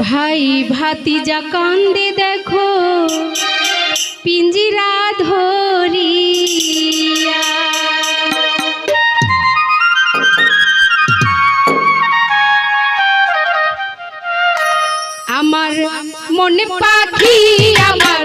ভাই ভাতি যা কান্দে দেখো পিঞ্জিরা ধরি আমার মনে পাখি আমার